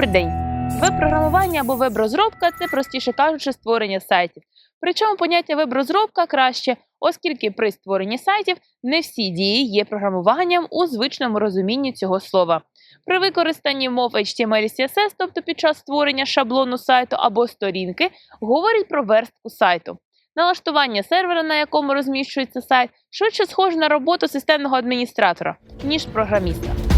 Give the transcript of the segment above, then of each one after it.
Добрий день! Веб-програмування або веб-розробка це простіше кажучи, створення сайтів. Причому поняття веб-розробка краще, оскільки при створенні сайтів не всі дії є програмуванням у звичному розумінні цього слова. При використанні мов HTML і CSS, тобто під час створення шаблону сайту або сторінки, говорять про верстку сайту. Налаштування сервера, на якому розміщується сайт, швидше схоже на роботу системного адміністратора, ніж програміста.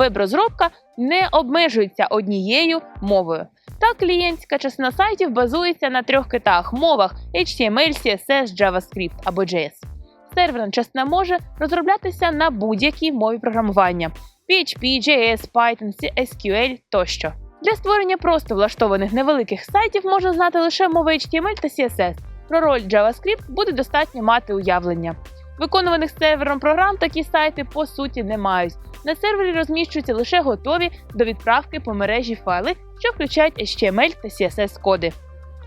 Веб-розробка не обмежується однією мовою. Так, клієнтська частина сайтів базується на трьох китах мовах HTML, CSS, JavaScript або JS. Серверна частина може розроблятися на будь-якій мові програмування PHP, JS, Python, SQL тощо. Для створення просто влаштованих невеликих сайтів можна знати лише мови HTML та CSS. Про роль JavaScript буде достатньо мати уявлення. Виконуваних сервером програм такі сайти по суті не мають. На сервері розміщуються лише готові до відправки по мережі файли, що включають HTML та CSS коди.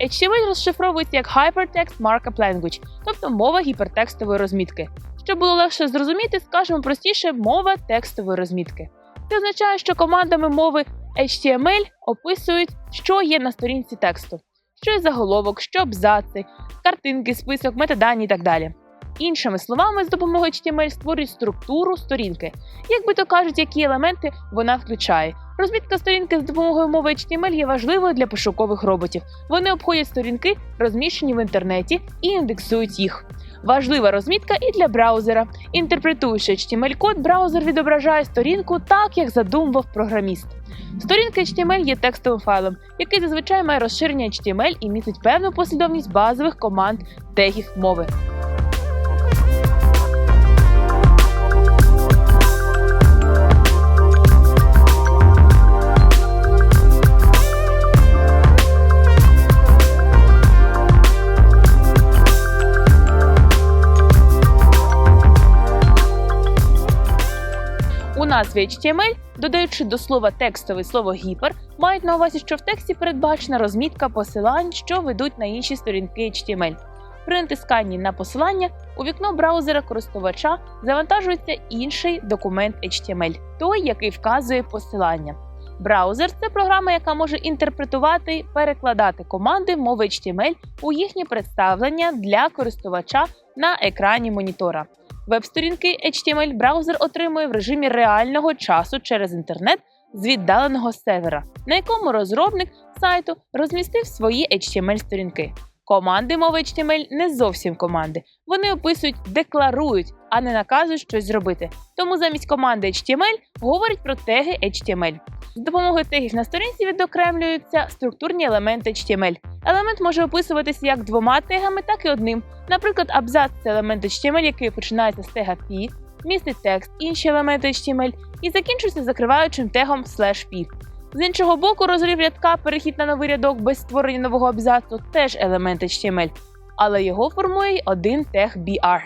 HTML розшифровується як Hypertext Markup Language, тобто мова гіпертекстової розмітки. Щоб було легше зрозуміти, скажемо простіше мова текстової розмітки. Це означає, що командами мови HTML описують, що є на сторінці тексту, що є заголовок, що абзаци, картинки, список, метадані і так далі. Іншими словами, з допомогою HTML створюють структуру сторінки, як би то кажуть, які елементи вона включає. Розмітка сторінки з допомогою мови HTML є важливою для пошукових роботів. Вони обходять сторінки, розміщені в інтернеті, і індексують їх. Важлива розмітка і для браузера. Інтерпретуючи HTML-код, браузер відображає сторінку так, як задумував програміст. Сторінка HTML є текстовим файлом, який зазвичай має розширення HTML і містить певну послідовність базових команд тегів мови. Назві HTML, додаючи до слова текстове слово гіпер, мають на увазі, що в тексті передбачена розмітка посилань, що ведуть на інші сторінки HTML. При натисканні на посилання у вікно браузера користувача завантажується інший документ HTML, той, який вказує посилання. Браузер це програма, яка може інтерпретувати, перекладати команди мови HTML у їхнє представлення для користувача на екрані монітора. Веб-сторінки HTML браузер отримує в режимі реального часу через інтернет з віддаленого сервера, на якому розробник сайту розмістив свої HTML-сторінки. Команди мови HTML не зовсім команди. Вони описують, декларують, а не наказують щось зробити. Тому замість команди HTML говорять про теги HTML. З допомогою тегів на сторінці відокремлюються структурні елементи HTML. Елемент може описуватися як двома тегами, так і одним. Наприклад, абзац це елемент HTML, який починається з тега P, містить текст, інші елементи HTML і закінчується закриваючим тегом «p». З іншого боку, розрив рядка, перехід на новий рядок без створення нового абзацу теж елемент HTML, але його формує один тег BR.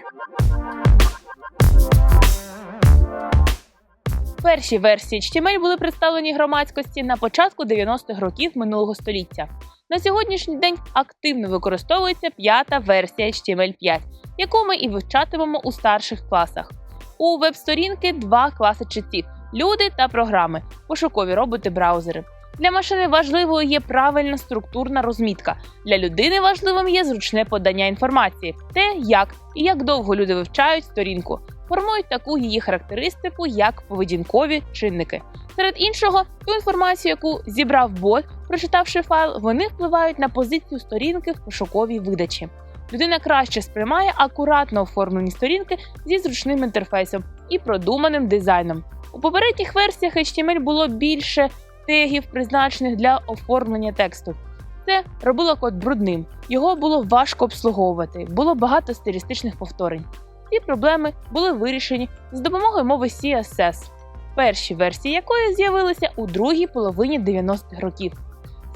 Перші версії HTML були представлені громадськості на початку 90-х років минулого століття. На сьогоднішній день активно використовується п'ята версія HTML5, яку ми і вивчатимемо у старших класах. У веб-сторінки два класи читів люди та програми, пошукові роботи-браузери. Для машини важливою є правильна структурна розмітка. Для людини важливим є зручне подання інформації, те, як і як довго люди вивчають сторінку, формують таку її характеристику, як поведінкові чинники. Серед іншого, ту інформацію, яку зібрав бот, прочитавши файл, вони впливають на позицію сторінки в пошуковій видачі. Людина краще сприймає акуратно оформлені сторінки зі зручним інтерфейсом і продуманим дизайном. У попередніх версіях HTML було більше тегів, призначених для оформлення тексту. Це робило код брудним, його було важко обслуговувати, було багато стилістичних повторень. Ці проблеми були вирішені з допомогою мови CSS, перші версії якої з'явилися у другій половині 90-х років.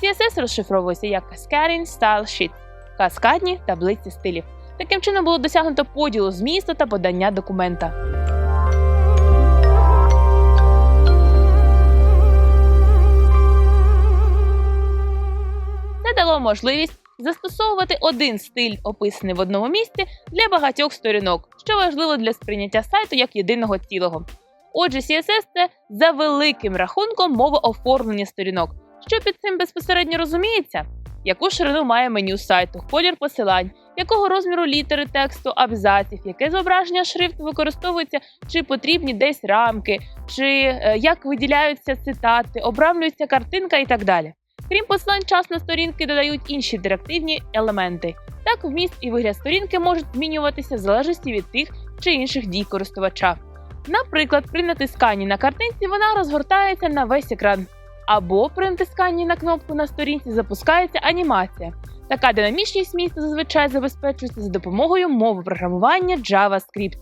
CSS розшифровується як Cascading Style Sheet – каскадні таблиці стилів. Таким чином було досягнуто поділу змісту та подання документа. Дало можливість застосовувати один стиль, описаний в одному місці, для багатьох сторінок, що важливо для сприйняття сайту як єдиного цілого. Отже, CSS – це за великим рахунком мова оформлення сторінок. Що під цим безпосередньо розуміється? Яку ширину має меню сайту, колір посилань, якого розміру літери тексту, абзаців, яке зображення шрифту використовується, чи потрібні десь рамки, чи е, як виділяються цитати, обрамлюється картинка і так далі. Крім посилань, час на сторінки додають інші інтерактивні елементи. Так, вміст і вигляд сторінки можуть змінюватися в залежності від тих чи інших дій користувача. Наприклад, при натисканні на картинці вона розгортається на весь екран, або при натисканні на кнопку на сторінці запускається анімація. Така динамічність міста зазвичай забезпечується за допомогою мови програмування JavaScript.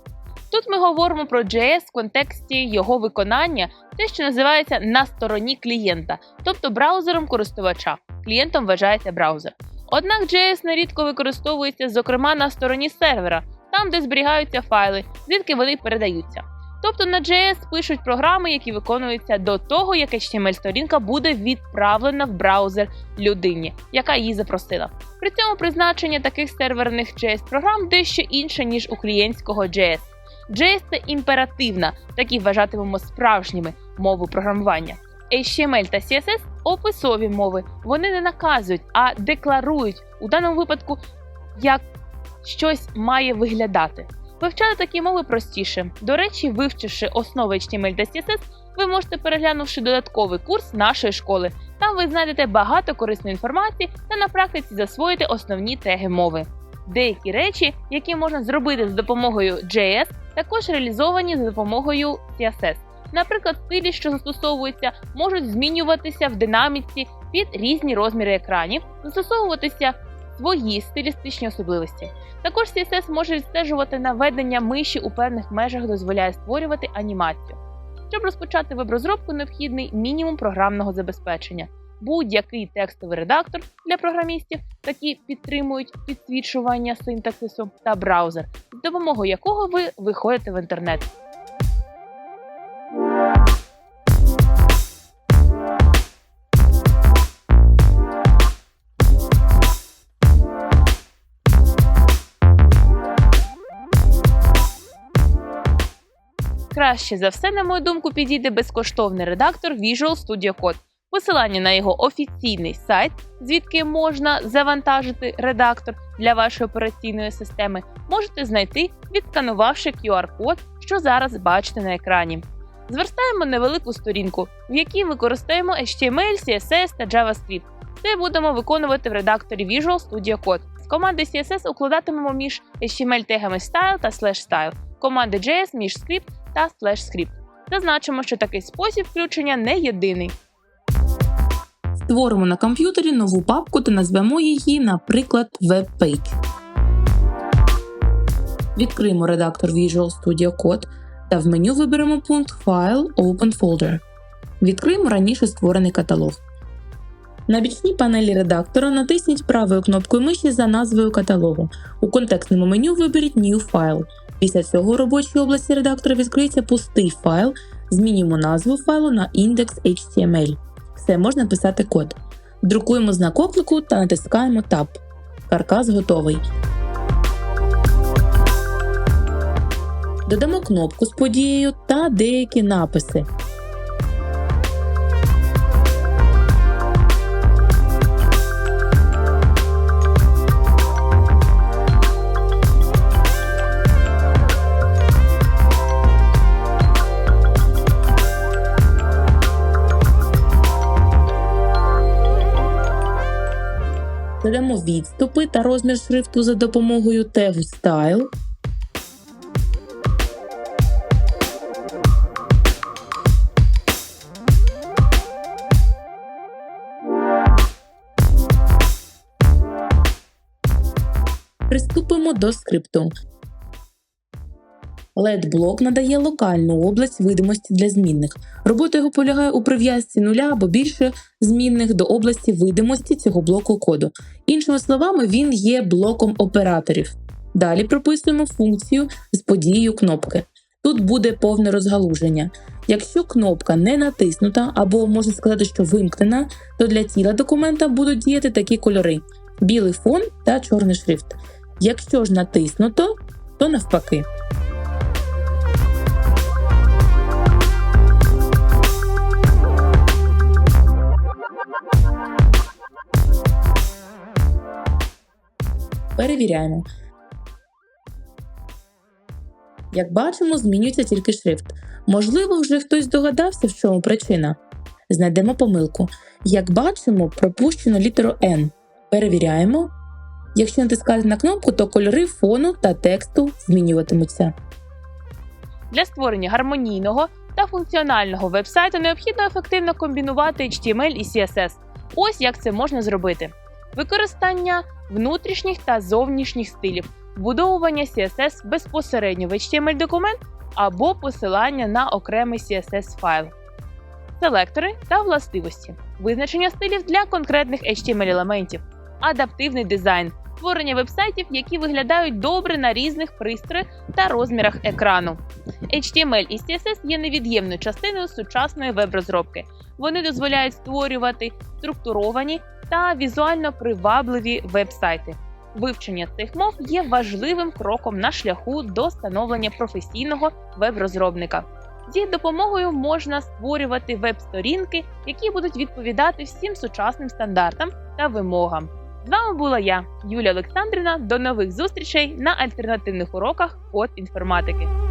Тут ми говоримо про JS в контексті його виконання, те, що називається на стороні клієнта, тобто браузером користувача. Клієнтом вважається браузер. Однак JS нерідко використовується, зокрема, на стороні сервера, там, де зберігаються файли, звідки вони передаються. Тобто на JS пишуть програми, які виконуються до того, як HTML-сторінка буде відправлена в браузер людині, яка її запросила. При цьому призначення таких серверних JS-програм дещо інше, ніж у клієнтського JS. JS – імперативна, такі вважатимемо справжніми мови програмування. HTML та CSS описові мови. Вони не наказують, а декларують у даному випадку, як щось має виглядати. Вивчати такі мови простіше. До речі, вивчивши основи HTML та CSS, ви можете переглянувши додатковий курс нашої школи. Там ви знайдете багато корисної інформації та на практиці засвоїте основні теги мови. Деякі речі, які можна зробити з допомогою JS, також реалізовані за допомогою CSS. Наприклад, стилі, що застосовуються, можуть змінюватися в динаміці під різні розміри екранів, застосовуватися свої стилістичні особливості. Також CSS може відстежувати наведення миші у певних межах, дозволяє створювати анімацію. Щоб розпочати веб-розробку, необхідний мінімум програмного забезпечення. Будь-який текстовий редактор для програмістів, які підтримують підсвічування синтаксису та браузер, з допомогою якого ви виходите в інтернет. Краще за все, на мою думку, підійде безкоштовний редактор Visual Studio Code. Посилання на його офіційний сайт, звідки можна завантажити редактор для вашої операційної системи, можете знайти, відсканувавши QR-код, що зараз бачите на екрані. Зверстаємо невелику сторінку, в якій використаємо HTML, CSS та JavaScript. Це будемо виконувати в редакторі Visual Studio Code. З команди CSS укладатимемо між HTML тегами style та slash style, команди JS між script та slash script. Зазначимо, що такий спосіб включення не єдиний. Створимо на комп'ютері нову папку та назвемо її, наприклад, WebPage. Відкриємо редактор Visual Studio Code та в меню виберемо пункт File Open Folder. Відкриємо раніше створений каталог. На бічній панелі редактора натисніть правою кнопкою миші за назвою каталогу. У контекстному меню виберіть New File. Після цього у робочій області редактора відкриється пустий файл. Змінюємо назву файлу на index.html. Все, можна писати код. Друкуємо знак оклику та натискаємо Tab. Каркас готовий. Додамо кнопку з подією та деякі написи. обираємо відступи та розмір шрифту за допомогою тегу Style. Приступимо до скрипту. LED-блок надає локальну область видимості для змінних. Робота його полягає у прив'язці нуля або більше змінних до області видимості цього блоку коду. Іншими словами, він є блоком операторів. Далі прописуємо функцію з подією кнопки. Тут буде повне розгалуження. Якщо кнопка не натиснута або можна сказати, що вимкнена, то для тіла документа будуть діяти такі кольори: білий фон та чорний шрифт. Якщо ж натиснуто, то навпаки. Перевіряємо. Як бачимо, змінюється тільки шрифт. Можливо, вже хтось здогадався, в чому причина. Знайдемо помилку. Як бачимо, пропущено літеру N. Перевіряємо. Якщо натискати на кнопку, то кольори фону та тексту змінюватимуться. Для створення гармонійного та функціонального вебсайту необхідно ефективно комбінувати HTML і CSS. Ось як це можна зробити: використання внутрішніх та зовнішніх стилів, вбудовування CSS безпосередньо в HTML документ або посилання на окремий CSS файл, селектори та властивості, визначення стилів для конкретних HTML елементів, адаптивний дизайн, створення вебсайтів, які виглядають добре на різних пристроях та розмірах екрану. HTML і CSS є невід'ємною частиною сучасної веб-розробки. Вони дозволяють створювати структуровані та візуально привабливі веб-сайти. Вивчення цих мов є важливим кроком на шляху до становлення професійного веб-розробника. З їх допомогою можна створювати веб-сторінки, які будуть відповідати всім сучасним стандартам та вимогам. З вами була я, Юлія Олександрівна. До нових зустрічей на альтернативних уроках код інформатики.